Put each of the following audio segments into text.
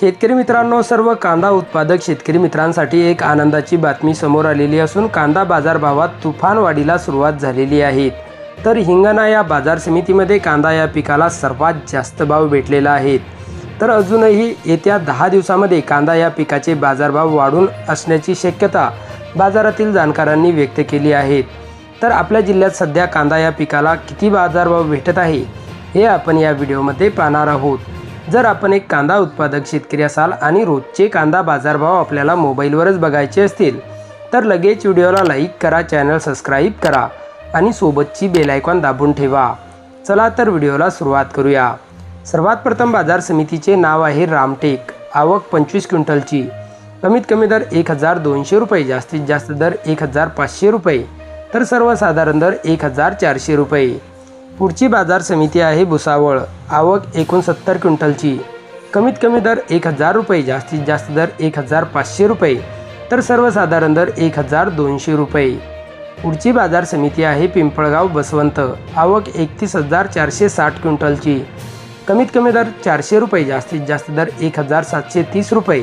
शेतकरी मित्रांनो सर्व कांदा उत्पादक शेतकरी मित्रांसाठी एक आनंदाची बातमी समोर आलेली असून कांदा बाजारभावात तुफान वाढीला सुरुवात झालेली आहे. तर हिंगणा या बाजार समितीमध्ये कांदा या पिकाला सर्वात जास्त भाव भेटलेला आहे. तर अजूनही येत्या दहा दिवसामध्ये कांदा या पिकाचे बाजारभाव वाढून असण्याची शक्यता बाजारातील जाणकारांनी व्यक्त केली आहे. तर आपल्या जिल्ह्यात सध्या कांदा या पिकाला किती बाजारभाव भेटत आहे हे आपण या व्हिडिओमध्ये पाहणार आहोत. जर आपण एक कांदा उत्पादक शेतकरी असाल आणि रोजचे कांदा बाजारभाव आपल्याला मोबाईलवरच बघायचे असतील तर लगेच व्हिडिओला लाईक करा चॅनल सबस्क्राईब करा आणि सोबतची बेल आयकॉन दाबून ठेवा. चला तर व्हिडिओला सुरुवात करूया. सर्वात प्रथम बाजार समितीचे नाव आहे रामटेक. आवक पंचवीस क्विंटलची. कमीत कमी दर एक हजार दोनशे रुपये जास्तीत जास्त दर एक हजार पाचशे रुपये तर सर्वसाधारण दर एक हजार चारशे रुपये. पुढची बाजार समिती आहे भुसावळ. आवक एकोणसत्तर क्विंटलची. कमीत कमी दर एक हजार रुपये जास्तीत जास्त दर एक हजार पाचशे रुपये तर सर्वसाधारण दर एक हजार दोनशे रुपये. पुढची बाजार समिती आहे पिंपळगाव बसवंत. आवक एकतीस हजार चारशे साठ क्विंटलची. कमीत कमी दर चारशे रुपये जास्तीत जास्त दर एक हजार सातशे तीस रुपये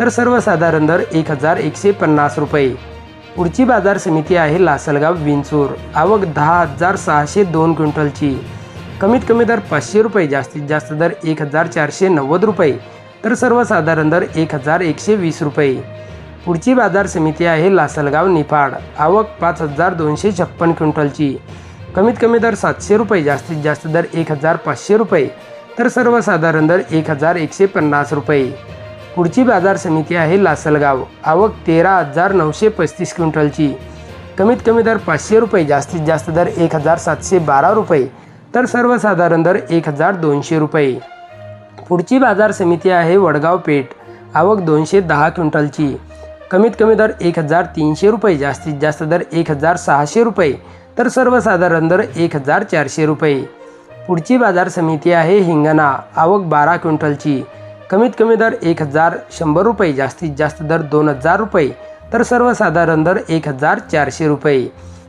तर सर्वसाधारण दर एक हजार एकशे पन्नास रुपये. पुढची बाजार समिती आहे लासलगाव विंचूर. आवक दहा हजार सहाशे दोन क्विंटलची. कमीत कमी दर पाचशे रुपये जास्तीत जास्त दर एक हजार चारशे नव्वद रुपये तर सर्वसाधारण दर एक हजार एकशे वीस रुपये. पुढची बाजार समिती आहे लासलगाव निफाड. आवक पाच हजार दोनशे छप्पन क्विंटलची. कमीत कमी दर सातशे रुपये जास्तीत जास्त दर एक हजार पाचशे रुपये तर सर्वसाधारण दर एक हजार एकशे पन्नास रुपये. पुढची बाजार समिती आहे लासलगाव. आवक तेरा हजार नऊशे पस्तीस क्विंटलची. कमीत कमी दर पाचशे रुपये जास्तीत जास्त दर एक हजार सातशे बारा रुपये तर सर्वसाधारण दर एक हजार दोनशे रुपये. पुढची बाजार समिती आहे वडगाव पेठ. आवक दोनशे दहा क्विंटलची. कमीत कमी दर एक हजार तीनशे रुपये जास्तीत जास्त दर एक हजार सहाशे रुपये तर सर्वसाधारण दर एक हजार चारशे रुपये. पुढची बाजार समिती आहे हिंगणा. आवक बारा क्विंटलची. कमीत कमी दर एक हजार शंभर रुपये जास्तीत जास्त दर दोन हजार रुपये तर सर्वसाधारण दर एक हजार चारशे रुपये.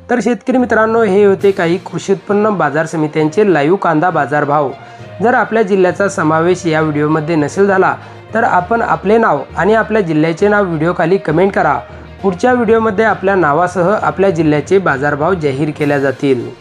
तर शेतकरी मित्रांनो हे होते काही कृषी उत्पन्न बाजार समित्यांचे लाईव्ह कांदा बाजारभाव. जर आपल्या जिल्ह्याचा समावेश या व्हिडिओमध्ये नसेल झाला तर आपण आपले नाव आणि आपल्या जिल्ह्याचे नाव व्हिडिओखाली कमेंट करा. पुढच्या व्हिडिओमध्ये आपल्या नावासह आपल्या जिल्ह्याचे बाजारभाव जाहीर केल्या जातील.